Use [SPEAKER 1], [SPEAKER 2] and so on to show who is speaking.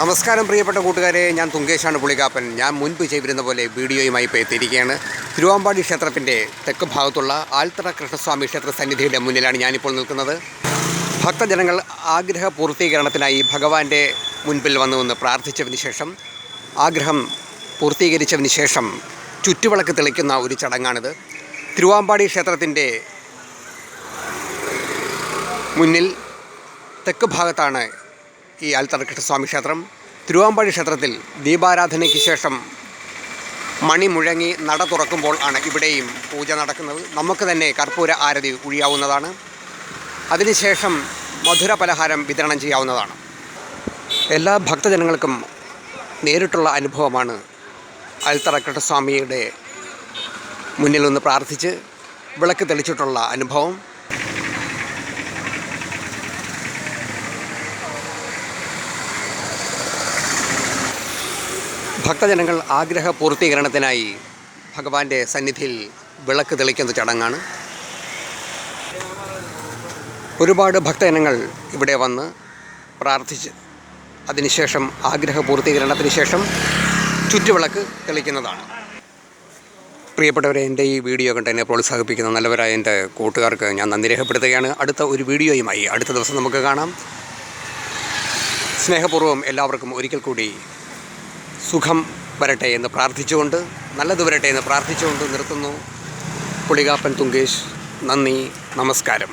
[SPEAKER 1] നമസ്കാരം പ്രിയപ്പെട്ട കൂട്ടുകാരെ. ഞാൻ തുങ്കേഷാണ് പുളികാപ്പൻ. ഞാൻ മുൻപ് ചെയ്തിരുന്ന പോലെ വീഡിയോയുമായി ഇപ്പോൾ എത്തിയിരിക്കുകയാണ്. തിരുവാമ്പാടി ക്ഷേത്രത്തിന്റെ തെക്ക് ഭാഗത്തുള്ള ആൽത്തറ കൃഷ്ണസ്വാമി ക്ഷേത്ര സന്നിധിയുടെ മുന്നിലാണ് ഞാനിപ്പോൾ നിൽക്കുന്നത്. ഭക്തജനങ്ങൾ ആഗ്രഹ പൂർത്തീകരണത്തിനായി ഭഗവാന്റെ മുൻപിൽ വന്നു വന്ന് പ്രാർത്ഥിച്ചതിന് ശേഷം ആഗ്രഹം പൂർത്തീകരിച്ചതിന് ശേഷം ചുറ്റുവിളക്ക് തെളിക്കുന്ന ഒരു ചടങ്ങാണിത്. തിരുവാമ്പാടി ക്ഷേത്രത്തിന്റെ മുന്നിൽ തെക്ക് ഭാഗത്താണ് ഈ ആൽത്തറക്കൃഷ്ണസ്വാമി ക്ഷേത്രം തിരുവാമ്പാടി ക്ഷേത്രത്തിൽ ദീപാരാധനയ്ക്ക് ശേഷം മണി മുഴങ്ങി നട തുറക്കുമ്പോൾ ആണ് ഇവിടെയും പൂജ നടക്കുന്നത്. നമുക്ക് തന്നെ കർപ്പൂര ആരതി ഒഴിയാവുന്നതാണ് അതിനുശേഷം മധുര പലഹാരം വിതരണം ചെയ്യാവുന്നതാണ്. എല്ലാ ഭക്തജനങ്ങൾക്കും നേരിട്ടുള്ള അനുഭവമാണ് അൽത്തറക്കൃഷ്ണസ്വാമിയുടെ മുന്നിൽ നിന്ന് പ്രാർത്ഥിച്ച് വിളക്ക് തെളിച്ചിട്ടുള്ള അനുഭവം. ഭക്തജനങ്ങൾ ആഗ്രഹ പൂർത്തീകരണത്തിനായി ഭഗവാന്റെ സന്നിധിയിൽ വിളക്ക് തെളിക്കുന്ന ചടങ്ങാണ്. ഒരുപാട് ഭക്തജനങ്ങൾ ഇവിടെ വന്ന് പ്രാർത്ഥിച്ച് അതിനുശേഷം ആഗ്രഹ പൂർത്തീകരണത്തിന് ശേഷം ചുറ്റുവിളക്ക് തെളിക്കുന്നതാണ്. പ്രിയപ്പെട്ടവരെ എന്റെ ഈ വീഡിയോ കണ്ട് എന്നെ പ്രോത്സാഹിപ്പിക്കുന്ന നല്ലവരായ എന്റെ കൂട്ടുകാർക്ക് ഞാൻ നന്ദി രേഖപ്പെടുത്തുകയാണ്. അടുത്ത ഒരു വീഡിയോയുമായി അടുത്ത ദിവസം നമുക്ക് കാണാം. സ്നേഹപൂർവം എല്ലാവർക്കും ഒരിക്കൽ കൂടി സുഖം വരട്ടെ എന്ന് പ്രാർത്ഥിച്ചുകൊണ്ട് നല്ലത് വരട്ടെ എന്ന് പ്രാർത്ഥിച്ചുകൊണ്ട് നിർത്തുന്നു. പുളികാപ്പൻ തുങ്കേഷ് നന്ദി നമസ്കാരം.